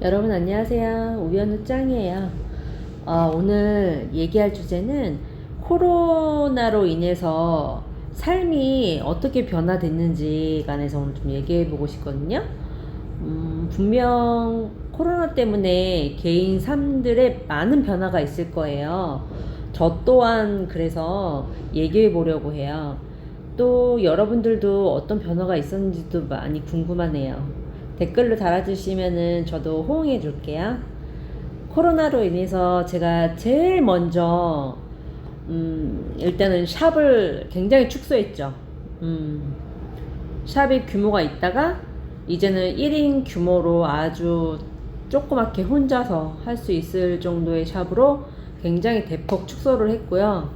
여러분 안녕하세요. 우연우 짱이에요. 어, 오늘 얘기할 주제는 코로나로 인해서 삶이 어떻게 변화됐는지 관해서 오늘 좀 얘기해 보고 싶거든요. 음, 분명 코로나 때문에 개인 삶들의 많은 변화가 있을 거예요. 저 또한 그래서 얘기해 보려고 해요. 또 여러분들도 어떤 변화가 있었는지도 많이 궁금하네요. 댓글로 달아주시면은 저도 호응해 줄게요. 코로나로 인해서 제가 제일 먼저 음, 일단은 샵을 굉장히 축소했죠. 음, 샵의 규모가 있다가 이제는 1인 규모로 아주 조그맣게 혼자서 할 수 있을 정도의 샵으로 굉장히 대폭 축소를 했고요.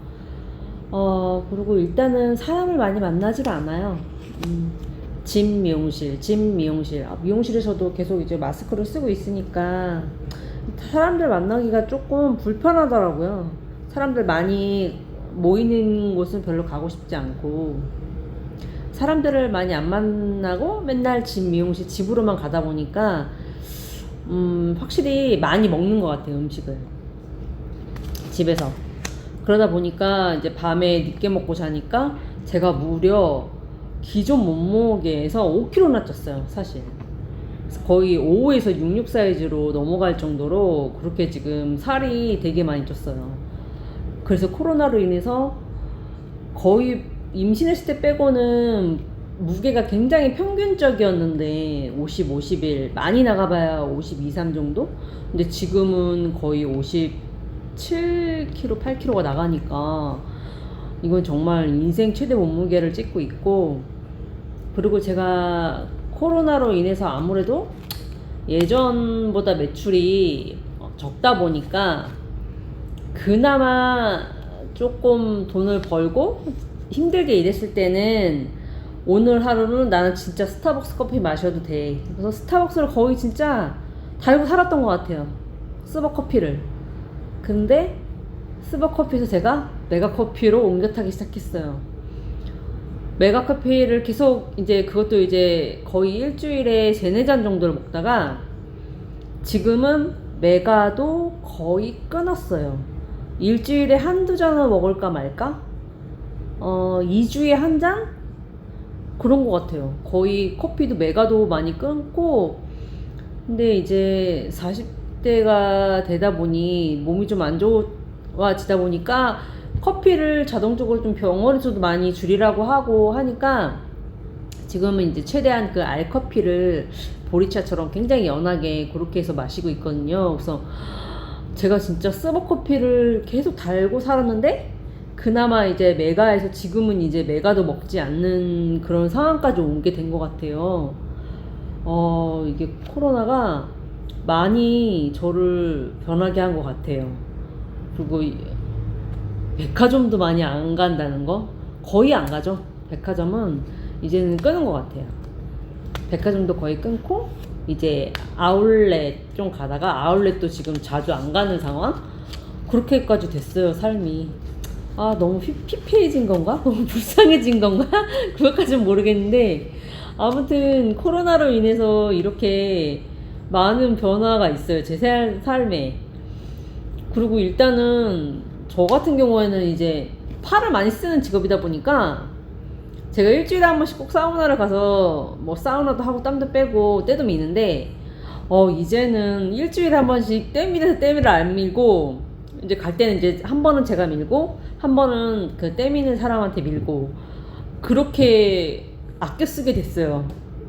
어, 그리고 일단은 사람을 많이 만나지가 않아요. 음, 집 미용실, 집 미용실. 아, 미용실에서도 계속 이제 마스크를 쓰고 있으니까 사람들 만나기가 조금 불편하더라고요. 사람들 많이 모이는 곳은 별로 가고 싶지 않고 사람들을 많이 안 만나고 맨날 집 미용실 집으로만 가다 보니까 음, 확실히 많이 먹는 것 같아요 음식을 집에서 그러다 보니까 이제 밤에 늦게 먹고 자니까 제가 무려 기존 몸무게에서 5kg나 쪘어요 사실 거의 5에서 66 사이즈로 넘어갈 정도로 그렇게 지금 살이 되게 많이 쪘어요 그래서 코로나로 인해서 거의 임신했을 때 빼고는 무게가 굉장히 평균적이었는데 50, 51 많이 나가봐야 52, 3 정도? 근데 지금은 거의 57kg, 8kg가 나가니까 이건 정말 인생 최대 몸무게를 찍고 있고 그리고 제가 코로나로 인해서 아무래도 예전보다 매출이 적다 보니까 그나마 조금 돈을 벌고 힘들게 일했을 때는 오늘 하루는 나는 진짜 스타벅스 커피 마셔도 돼. 그래서 스타벅스를 거의 진짜 달고 살았던 것 같아요. 스벅 커피를. 근데 스벅 커피에서 제가 메가 커피로 옮겨 타기 시작했어요. 메가 커피를 계속 이제 그것도 이제 거의 일주일에 세네 잔 정도를 먹다가 지금은 메가도 거의 끊었어요. 일주일에 한두 잔을 먹을까 말까? 어, 2주에 한 잔? 그런 것 같아요. 거의 커피도 메가도 많이 끊고, 근데 이제 40대가 되다 보니 몸이 좀 안 좋아지다 보니까 커피를 자동적으로 좀 병원에서도 많이 줄이라고 하고 하니까 지금은 이제 최대한 그 알커피를 보리차처럼 굉장히 연하게 그렇게 해서 마시고 있거든요. 그래서 제가 진짜 스벅 커피를 계속 달고 살았는데 그나마 이제 메가에서 지금은 이제 메가도 먹지 않는 그런 상황까지 온게된 것 같아요. 어, 이게 코로나가 많이 저를 변하게 한 것 같아요. 그리고 이- 백화점도 많이 안 간다는 거? 거의 안 가죠. 백화점은 이제는 끄는 것 같아요. 백화점도 거의 끊고 이제 아울렛 좀 가다가 아울렛도 지금 자주 안 가는 상황? 그렇게까지 됐어요 삶이. 아 너무 피, 피폐해진 건가? 너무 불쌍해진 건가? 그것까지는 모르겠는데. 아무튼 코로나로 인해서 이렇게 많은 변화가 있어요 제 살- 삶에. 그리고 일단은 저 같은 경우에는 이제 팔을 많이 쓰는 직업이다 보니까 제가 일주일에 한 번씩 꼭 사우나를 가서 뭐 사우나도 하고 땀도 빼고 때도 미는데 어 이제는 일주일에 한 번씩 때밀에서 때밀을 안 밀고 이제 갈 때는 이제 한 번은 제가 밀고 한 번은 그 때미는 사람한테 밀고 그렇게 아껴 쓰게 됐어요.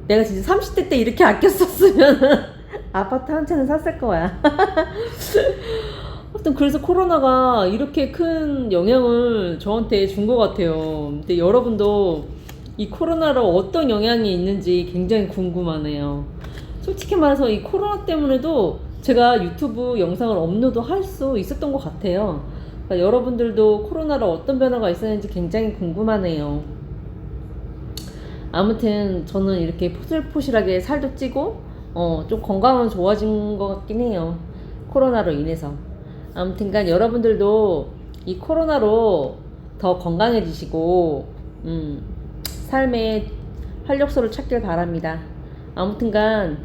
내가 진짜 30대 때 이렇게 아껴 썼으면 아파트 한 채는 샀을 거야. 하여튼 그래서 코로나가 이렇게 큰 영향을 저한테 준 것 같아요. 근데 여러분도 이 코로나로 어떤 영향이 있는지 굉장히 궁금하네요. 솔직히 말해서 이 코로나 때문에도 제가 유튜브 영상을 업로드 할 수 있었던 것 같아요. 그러니까 여러분들도 코로나로 어떤 변화가 있었는지 굉장히 궁금하네요. 아무튼 저는 이렇게 포실포실하게 살도 찌고 어, 좀 건강은 좋아진 것 같긴 해요. 코로나로 인해서. 아무튼 간 여러분들도 이 코로나로 더 건강해지시고 음, 삶의 활력소를 찾길 바랍니다. 아무튼간